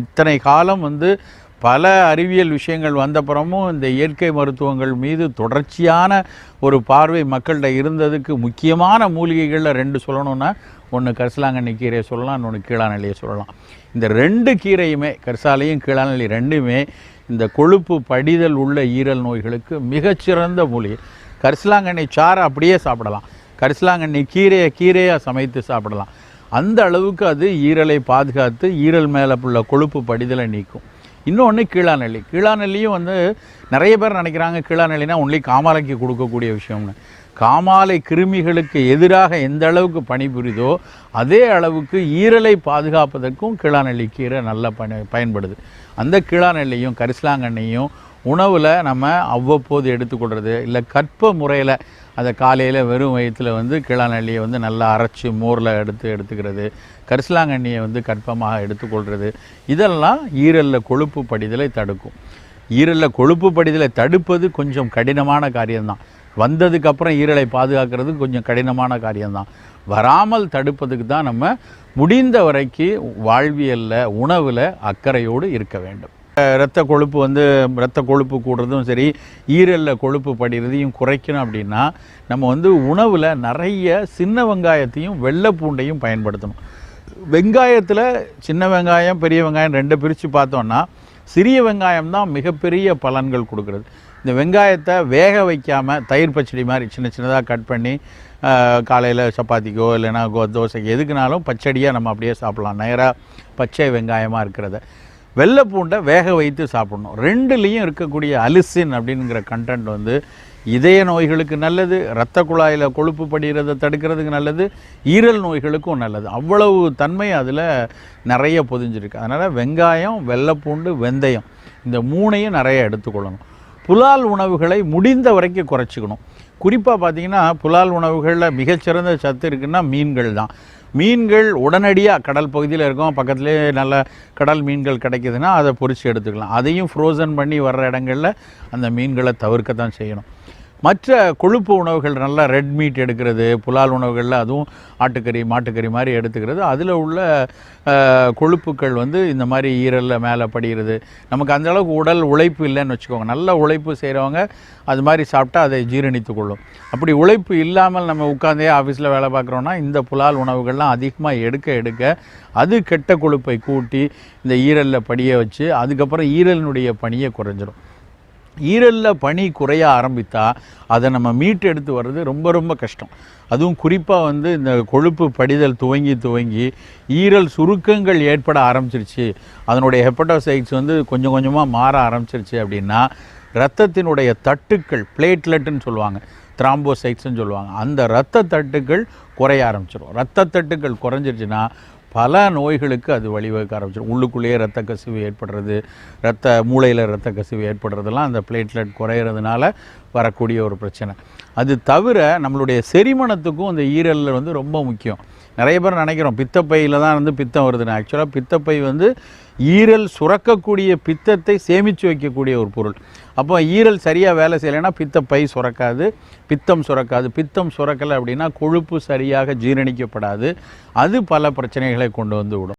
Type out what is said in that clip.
இத்தனை காலம் வந்து பல அறிவியல் விஷயங்கள் வந்தப்புறமும் இந்த இயற்கை மருத்துவங்கள் மீது தொடர்ச்சியான ஒரு பார்வை மக்கள்கிட்ட இருந்ததுக்கு முக்கியமான மூலிகைகளில் ரெண்டு சொல்லணும்னா ஒன்று கரிசலாங்கண்ணி கீரையை சொல்லலாம் இன்னொன்று கீழாநெல்லியை சொல்லலாம். இந்த ரெண்டு கீரையுமே கரிசாலையும் கீழாநெல்லி ரெண்டுமே இந்த கொழுப்பு படிதல் உள்ள ஈரல் நோய்களுக்கு மிகச்சிறந்த மூலிகை. கரிசலாங்கண்ணி சாறை அப்படியே சாப்பிடலாம். கரிசலாங்கண்ணி கீரையை கீரையாக சமைத்து சாப்பிடலாம். அந்த அளவுக்கு அது ஈரலை பாதுகாத்து ஈரல் மேலே உள்ள கொழுப்பு படிதலை நீக்கும். இன்னொன்று கீழாநெல்லி. கீழாநெல்லியும் வந்து நிறைய பேர் நினைக்கிறாங்க கீழாநெல்லினா ஒன்லி காமாலைக்கு கொடுக்கக்கூடிய விஷயம்னு. காமாலை கிருமிகளுக்கு எதிராக எந்த அளவுக்கு பணிபுரிதோ அதே அளவுக்கு ஈரலை பாதுகாப்பதற்கும் கீழாநெல்லி கீரை நல்லா பணி பயன்படுது. அந்த கீழாநெல்லியும் கரிசலாங்கண்ணியும் உணவில் நம்ம அவ்வப்போது எடுத்துக்கொள்வது இல்லை கற்ப முறையில் அதை காலையில் வெறும் வயிற்றில் வந்து கிளாநெல்லியை வந்து நல்லா அரைச்சி மோரில் எடுத்து எடுத்துக்கிறது கரிசலாங்கண்ணியை வந்து கற்பமாக எடுத்துக்கொள்கிறது இதெல்லாம் ஈரலில் கொழுப்பு படிதலை தடுக்கும். ஈரலில் கொழுப்பு படிதலை தடுப்பது கொஞ்சம் கடினமான காரியம்தான். வந்ததுக்கப்புறம் ஈரலை பாதுகாக்கிறது கொஞ்சம் கடினமான காரியம்தான். வராமல் தடுப்பதுக்கு தான் நம்ம முடிந்த வரைக்கும் வாழ்வியலில் உணவில் அக்கறையோடு இருக்க வேண்டும். இரத்த கொழுப்பு வந்து இரத்த கொழுப்பு கூடுறதும் சரி ஈரலில் கொழுப்பு படிகிறதையும் குறைக்கணும் அப்படின்னா நம்ம வந்து உணவில் நிறைய சின்ன வெங்காயத்தையும் வெள்ளை பூண்டையும் பயன்படுத்தணும். வெங்காயத்தில் சின்ன வெங்காயம் பெரிய வெங்காயம் ரெண்டு பிரித்து பார்த்தோன்னா சிறிய வெங்காயம் தான் மிகப்பெரிய பலன்கள் கொடுக்குறது. இந்த வெங்காயத்தை வேக வைக்காமல் தயிர் பச்சடி மாதிரி சின்ன சின்னதாக கட் பண்ணி காலையில் சப்பாத்திக்கோ இல்லைன்னா கோ தோசைக்கு எதுக்குனாலும் பச்சடியாக நம்ம அப்படியே சாப்பிட்லாம். நேராக பச்சை வெங்காயமாக இருக்கிறத. வெள்ளை பூண்டை வேக வைத்து சாப்பிடணும். ரெண்டுலேயும் இருக்கக்கூடிய அலிசின் அப்படிங்கிற கண்டென்ட் வந்து இதய நோய்களுக்கு நல்லது இரத்த குழாயில் கொழுப்பு படிகிறத தடுக்கிறதுக்கு நல்லது ஈரல் நோய்களுக்கும் நல்லது. அவ்வளவு தன்மை அதில் நிறைய பொதிஞ்சிருக்கு. அதனால் வெங்காயம் வெள்ளைப்பூண்டு வெந்தயம் இந்த மூணையும் நிறைய எடுத்துக்கொள்ளணும். புலால் உணவுகளை முடிந்த வரைக்கும் குறைச்சிக்கணும். குறிப்பாக பார்த்தீங்கன்னா புலால் உணவுகளில் மிகச்சிறந்த சத்து இருக்குன்னா மீன்கள் தான். மீன்கள் உடனடியாக கடல் பகுதியில் இருக்கும். பக்கத்துலேயே நல்ல கடல் மீன்கள் கிடைக்குதுன்னா அதை பொறிச்சு எடுத்துக்கலாம். அதையும் ஃப்ரோசன் பண்ணி வர்ற இடங்களில் அந்த மீன்களை தவிர்க்க தான் செய்யணும். மற்ற கொழுப்பு உணவுகள் நல்லா ரெட் மீட் எடுக்கிறது புலால் உணவுகளில் அதுவும் ஆட்டுக்கறி மாட்டுக்கறி மாதிரி எடுத்துக்கிறது. அதில் உள்ள கொழுப்புக்கள் வந்து இந்த மாதிரி ஈரலில் மேலே படிகிறது நமக்கு அந்த அளவுக்கு உடல் உழைப்பு இல்லைன்னு வச்சுக்கோங்க. நல்ல உழைப்பு செய்கிறவங்க அது மாதிரி சாப்பிட்டா அதை ஜீரணித்து கொள்ளும். அப்படி உழைப்பு இல்லாமல் நம்ம உட்காந்தே ஆஃபீஸில் வேலை பார்க்குறோன்னா இந்த புலால் உணவுகள்லாம் அதிகமாக எடுக்க எடுக்க அது கெட்ட கொழுப்பை கூட்டி இந்த ஈரலில் படிய வச்சு அதுக்கப்புறம் ஈரலினுடைய பணியை குறைஞ்சிரும். ஈரலில் பனி குறைய ஆரம்பித்தா அதை நம்ம மீட்டெடுத்து வர்றது ரொம்ப ரொம்ப கஷ்டம். அதுவும் குறிப்பாக வந்து இந்த கொழுப்பு படிதல் துவங்கி துவங்கி ஈரல் சுருக்கங்கள் ஏற்பட ஆரம்பிச்சிருச்சு. அதனுடைய ஹெப்படோசைட்ஸ் வந்து கொஞ்சம் கொஞ்சமாக மாற ஆரம்பிச்சிருச்சு அப்படின்னா ரத்தத்தினுடைய தட்டுக்கள் பிளேட்லெட்டுன்னு சொல்லுவாங்க த்ராம்போசைட்ஸ்னு சொல்லுவாங்க அந்த இரத்த தட்டுக்கள் குறைய ஆரம்பிச்சிடும் இரத்த தட்டுக்கள் குறைஞ்சிருச்சுன்னா பல நோய்களுக்கு அது வழிவகுக்க ஆரம்பிச்சிடும். உள்ளுக்குள்ளேயே ரத்த கசிவு ஏற்படுறது ரத்த மூளையில் ரத்த கசிவு ஏற்படுறதெல்லாம் அந்த பிளேட்லெட் குறையிறதுனால வரக்கூடிய ஒரு பிரச்சனை. அது தவிர நம்மளுடைய செரிமணத்துக்கும் அந்த ஈரலில் வந்து ரொம்ப முக்கியம். நிறைய பேர் நினைக்கிறோம் பித்தப்பையில் தான் வந்து பித்தம் வருதுன்னு. ஆக்சுவலாக பித்தப்பை வந்து ஈரல் சுரக்கக்கூடிய பித்தத்தை சேமித்து வைக்கக்கூடிய ஒரு பொருள். அப்போ ஈரல் சரியாக வேலை செய்யலைன்னா பித்தப்பை சுரக்காது பித்தம் சுரக்காது. பித்தம் சுரக்கலை அப்படின்னா கொழுப்பு சரியாக ஜீரணிக்கப்படாது. அது பல பிரச்சனைகளை கொண்டு வந்து விடும்.